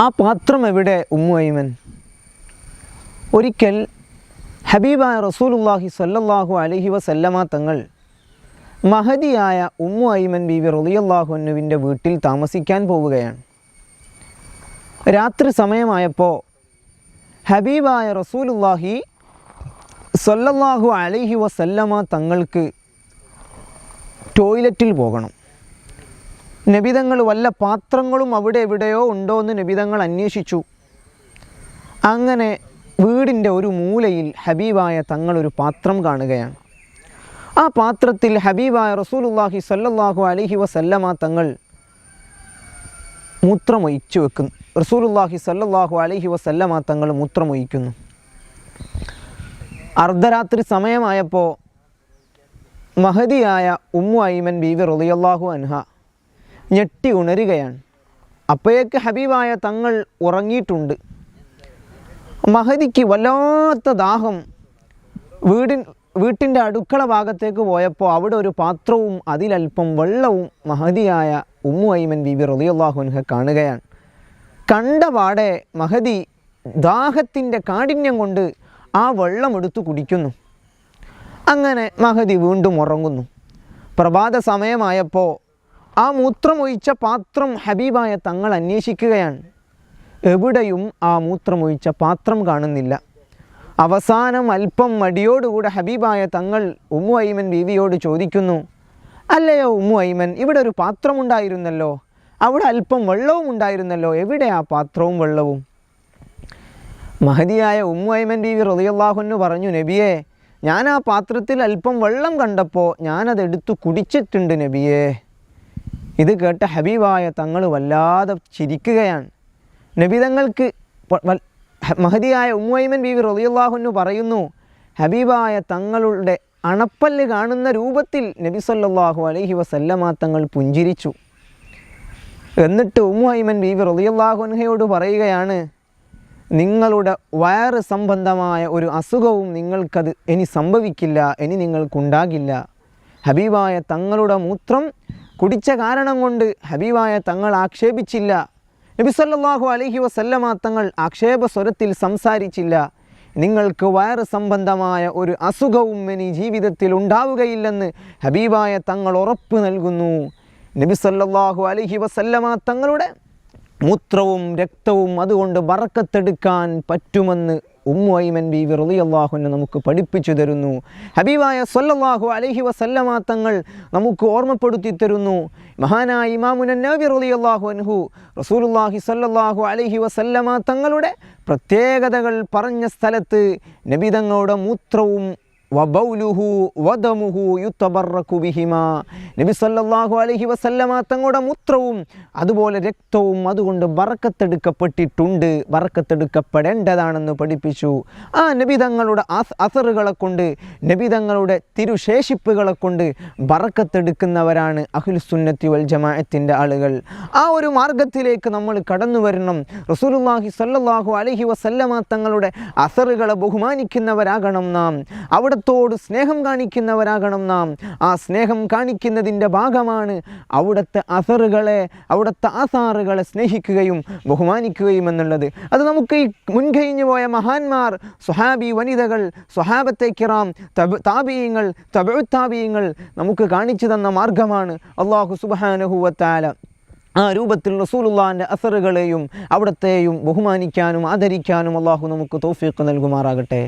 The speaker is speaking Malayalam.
ആ പാത്രം എവിടെ ഉമ്മു ഐമൻ ഒരിക്കൽ ഹബീബായ റസൂലുല്ലാഹി സല്ലല്ലാഹു അലഹി വസല്ലമ തങ്ങൾ മഹദിയായ ഉമ്മു ഐമൻ ബീവി റുലിയല്ലാഹുനുവിന്റെ വീട്ടിൽ താമസിക്കാൻ പോവുകയാണ്. രാത്രി സമയമായപ്പോൾ ഹബീബായ റസൂലുല്ലാഹി സല്ലല്ലാഹു അലഹി വസല്ലമ തങ്ങൾക്ക് ടോയ്ലറ്റിൽ പോകണം. നബിതങ്ങൾ വല്ല പാത്രങ്ങളും അവിടെ എവിടെയോ ഉണ്ടോ എന്ന് നബിതങ്ങൾ അന്വേഷിച്ചു. അങ്ങനെ വീടിന്റെ ഒരു മൂലയിൽ ഹബീബായ തങ്ങളൊരു പാത്രം കാണുകയാണ്. ആ പാത്രത്തിൽ ഹബീബായ റസൂലുല്ലാഹി സല്ലല്ലാഹു അലഹി വസല്ലമ തങ്ങൾ മൂത്രമൊഴിച്ചു വെക്കുന്നു റസൂലുല്ലാഹി സല്ലല്ലാഹു അലഹി വസല്ലമ തങ്ങൾ മൂത്രമൊഴിക്കുന്നു. അർദ്ധരാത്രി സമയമായപ്പോൾ മഹതിയായ ഉമ്മു ഐമൻ ബീവി റളിയല്ലാഹു അൻഹ ഞെട്ടി ഉണരുകയാണ്. അപ്പോഴേക്ക് ഹബീബായ തങ്ങൾ ഉറങ്ങിയിട്ടുണ്ട്. മഹദിക്ക് വല്ലാത്ത ദാഹം. വീടിൻ വീട്ടിന്റെ അടുക്കള ഭാഗത്തേക്ക് പോയപ്പോൾ അവിടെ ഒരു പാത്രവും അതിലൽപ്പം വെള്ളവും മഹദിയായ ഉമ്മു ഐമൻ ബിബി റളിയല്ലാഹുൻഹ കാണുകയാണ്. കണ്ട പാടെ മഹദി ദാഹത്തിന്റെ കാഠിന്യം കൊണ്ട് ആ വെള്ളം എടുത്തു കുടിക്കുന്നു. അങ്ങനെ മഹദി വീണ്ടും ഉറങ്ങുന്നു. പ്രഭാത സമയമായപ്പോൾ ആ മൂത്രമൊഴിച്ച പാത്രം ഹബീബായ തങ്ങൾ അന്വേഷിക്കുകയാണ്. എവിടെയും ആ മൂത്രമൊഴിച്ച പാത്രം കാണുന്നില്ല. അവസാനം അല്പം മടിയോടുകൂടെ ഹബീബായ തങ്ങൾ ഉമ്മു ഐമൻ ബീവിയോട് ചോദിക്കുന്നു അല്ലയോ ഉമ്മു ഐമൻ ഇവിടെ ഒരു പാത്രമുണ്ടായിരുന്നല്ലോ അവിടെ അല്പം വെള്ളവും ഉണ്ടായിരുന്നല്ലോ. എവിടെ ആ പാത്രവും വെള്ളവും? മഹതിയായ ഉമ്മു ഐമൻ ബീവി റതിയല്ലാഹുന്നു പറഞ്ഞു നബിയെ ഞാൻ ആ പാത്രത്തിൽ അല്പം വെള്ളം കണ്ടപ്പോൾ ഞാനതെടുത്തു കുടിച്ചിട്ടുണ്ട് നബിയേ. ഇത് കേട്ട ഹബീബായ തങ്ങൾ വല്ലാതെ ചിരിക്കുകയാണ്. നബി തങ്ങൾക്ക് മഹദിയായ വൽ- ഹ- മഹതിയായ ഉമ്മൈമൻ ബീവി റളിയല്ലാഹുന്നു പറയുന്നു ഹബീബായ തങ്ങളുടെ അണപ്പല്ല് കാണുന്ന രൂപത്തിൽ നബി സല്ലാഹു അലഹി വസല്ലമാ തങ്ങൾ പുഞ്ചിരിച്ചു. എന്നിട്ട് ഉമ്മൈമൻ ബീവി റളിയല്ലാഹുൻഹയോട് പറയുകയാണ് നിങ്ങളുടെ വയറ് സംബന്ധമായ ഒരു അസുഖവും നിങ്ങൾക്കത് ഇനി സംഭവിക്കില്ല ഇനി നിങ്ങൾക്കുണ്ടാകില്ല. ഹബീബായ തങ്ങളുടെ മൂത്രം കുടിച്ച കാരണം കൊണ്ട് ഹബീബായ തങ്ങൾ ആക്ഷേപിച്ചില്ല. നബി അലഹി വസല്ലമ തങ്ങൾ ആക്ഷേപ സ്വരത്തിൽ സംസാരിച്ചില്ല. നിങ്ങൾക്ക് വയറ് സംബന്ധമായ ഒരു അസുഖവും ഇനി ജീവിതത്തിൽ ഉണ്ടാവുകയില്ലെന്ന് ഹബീബായ തങ്ങൾ ഉറപ്പ് നൽകുന്നു. നബി അലഹി അലൈഹി വസല്ലമ തങ്ങളുടെ മൂത്രവും രക്തവും അതുകൊണ്ട് വറക്കത്തെടുക്കാൻ പറ്റുമെന്ന് ഉമ്മു ബി വിറലി റളിയല്ലാഹുവിനെ നമുക്ക് പഠിപ്പിച്ചു തരുന്നു. ഹബീബായ സൊല്ലാഹു അലഹി വസല്ലമ തങ്ങൾ നമുക്ക് ഓർമ്മപ്പെടുത്തി തരുന്നു. മഹാനായ ഇമാമുനൻ നബി റളിയല്ലാഹു അൻഹു റസൂലുള്ളാഹി സല്ലല്ലാഹു അലൈഹി വസല്ലമ തങ്ങളുടെ പ്രത്യേകതകൾ പറഞ്ഞ സ്ഥലത്ത് നബിതങ്ങളുടെ മൂത്രവും വബൗലുഹു വദമുഹു നബി സല്ലല്ലാഹു അലൈഹി വസല്ലമ തങ്ങളുടെ മൂത്രവും അതുപോലെ രക്തവും അതുകൊണ്ട് വറക്കത്തെടുക്കപ്പെട്ടിട്ടുണ്ട്. വറക്കത്തെടുക്കപ്പെടേണ്ടതാണെന്ന് പഠിപ്പിച്ചു. ആ നബി തങ്ങളുടെ അസ് അസറുകളെ കൊണ്ട് നബി തങ്ങളുടെ തിരുശേഷിപ്പുകളെ കൊണ്ട് വറക്കത്തെടുക്കുന്നവരാണ് അഖിൽസുന്നത്തി വൽ ജമാഅത്തിന്റെ ആളുകൾ. ആ ഒരു മാർഗത്തിലേക്ക് നമ്മൾ കടന്നു വരണം. റസൂലുല്ലാഹി സല്ലല്ലാഹു അലൈഹി വസല്ലമ തങ്ങളുടെ അസറുകളെ ബഹുമാനിക്കുന്നവരാകണം നാം. അവിടത്തോട് സ്നേഹം കാണിക്കുന്നവരാകണം നാം. ആ സ്നേഹം കാണിക്കുന്നതിന്റെ ഭാഗമാണ് അവിടുത്തെ അസറുകളെ അവിടുത്തെ ആസാറുകളെ സ്നേഹിക്കുകയും ബഹുമാനിക്കുകയും എന്നുള്ളത്. അത് നമുക്ക് ഈ മുൻകഴിഞ്ഞു പോയ മഹാന്മാർ സ്വഹാബി വനിതകൾ സ്വഹാബത്തെ കിറാം തബ് താപീയങ്ങൾ നമുക്ക് കാണിച്ചു തന്ന മാർഗമാണ് അള്ളാഹു സുബാനഹുവത്താല ആ രൂപത്തിൽ റസൂലുള്ളാന്റെ അസറുകളെയും അവിടത്തെയും ബഹുമാനിക്കാനും ആദരിക്കാനും അള്ളാഹു നമുക്ക് തോഫീക്ക് നൽകുമാറാകട്ടെ.